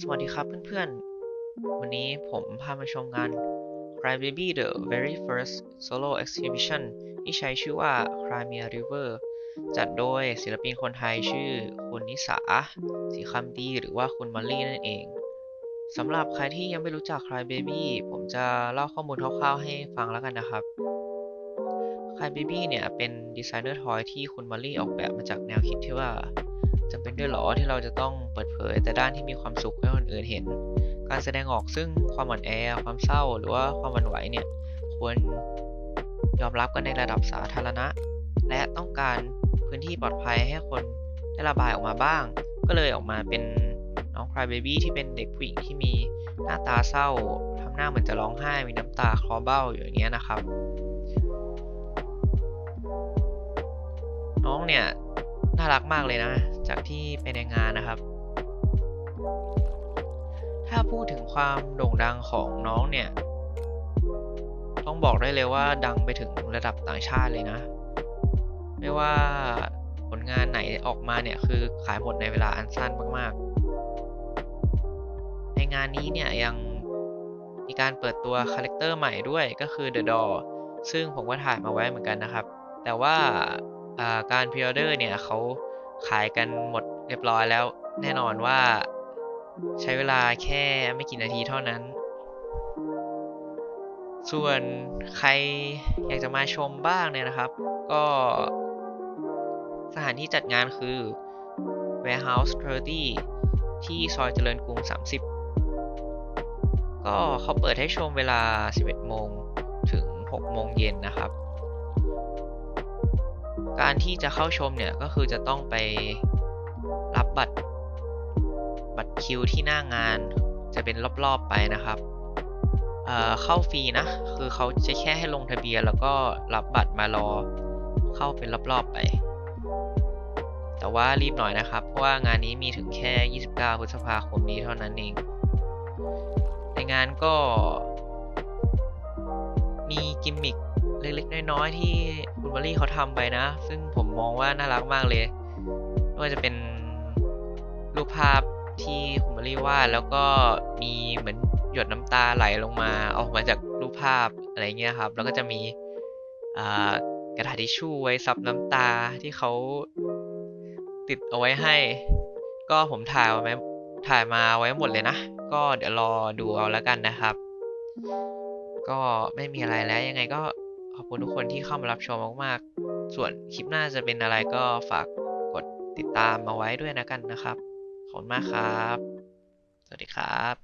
สวัสดีครับเพื่อนๆ วันนี้ผมพามาชมงาน Crybaby The Very First Solo Exhibition ที่ใช้ชื่อว่า Crimea River จัดโดยศิลปินคนไทยชื่อคุณนิสาสีคำดีหรือว่าคุณมอลลี่นั่นเองสำหรับใครที่ยังไม่รู้จัก Crybaby ผมจะเล่าข้อมูลคร่าวๆให้ฟังแล้วกันนะครับ Crybaby เนี่ยเป็นดีไซเนอร์ทอยที่คุณมอลลี่ออกแบบมาจากแนวคิดที่ว่า จำเป็นด้วยหรอที่เราจะต้องเปิดเผย แต่ด้านที่มีความสุขให้คนอื่นเห็น การแสดงออกซึ่งความอ่อนแอ ความเศร้า หรือว่าความหวั่นไหวเนี่ยควรยอมรับกันในระดับสาธารณะ และต้องการพื้นที่ปลอดภัยให้คนได้ระบายออกมาบ้าง ก็เลยออกมาเป็นน้อง Crybaby ที่เป็นเด็กผู้หญิงที่มีหน้าตาเศร้าทำหน้าเหมือนจะร้องไห้ มีน้ำตาคลอเบ้าอยู่อย่างเงี้ยนะครับ น้องเนี่ยน่ารักมากเลยนะ จากที่ไปในงานนะครับ ถ้าพูดถึงความโด่งดังของน้องเนี่ย ต้องบอกได้เลยว่าดังไปถึงระดับต่างชาติเลยนะ ไม่ว่าผลงานไหนออกมาเนี่ยคือขายหมดในเวลาอันสั้นมากๆ ในงานนี้เนี่ยยังมีการเปิดตัวคาแรคเตอร์ใหม่ด้วยก็คือ The Doll ซึ่งผมก็ถ่ายมาไว้เหมือนกันนะครับ แต่ว่าการพ r ออเดอร์เนี่ยเขา ขายกันหมดเรียบร้อยแล้ว แน่นอนว่าใช้เวลาแค่ไม่กี่นาทีเท่านั้น ส่วนใครอยากจะมาชมบ้างเนี่ยนะครับ ก็สถานที่จัดงานคือ Warehouse 30 ที่ซอยเจริญกรุง 30 ก็เขาเปิดให้ชมเวลา 11 โมงถึง 6 โมงเย็นนะครับ การที่จะเข้าชมเนี่ยก็คือจะต้องไปรับบัตรบัตรคิวที่หน้างาน จะเป็นรอบๆไปนะครับเเข้าฟรีนะ คือเขาจะแค่ให้ลงทะเบียน แล้วก็รับบัตรมารอเข้าเป็นรอบๆไป แต่ว่ารีบหน่อยนะครับ เพราะว่างานนี้มีถึงแค่ 29 พฤษภาคมนี้เท่านั้นเอง ในงานก็มีกิมมิค เล็กๆ น้อยๆ ที่คุณวอลลี่เขาทำไปนะ ซึ่งผมมองว่าน่ารักมากเลยไม่ว่าจะเป็นรูปภาพที่คุณวอลลี่วาดแล้วก็มีเหมือนหยดน้ำตาไหลลงมาออกมาจากรูปภาพอะไรเงี้ยครับ แล้วก็จะมีกระดาษทิชชู่ไว้ซับน้ำตาที่เขาติดเอาไว้ให้ ก็ผมถ่ายไว้ถ่ายมาไว้หมดเลยนะ ก็เดี๋ยวรอดูเอาแล้วกันนะครับ ก็ไม่มีอะไรแล้วยังไงก็ ขอบคุณทุกคนที่เข้ามารับชมมากๆ ส่วนคลิปหน้าจะเป็นอะไรก็ฝากกดติดตามมาไว้ด้วยนะกันนะครับ ขอบคุณมากครับ สวัสดีครับ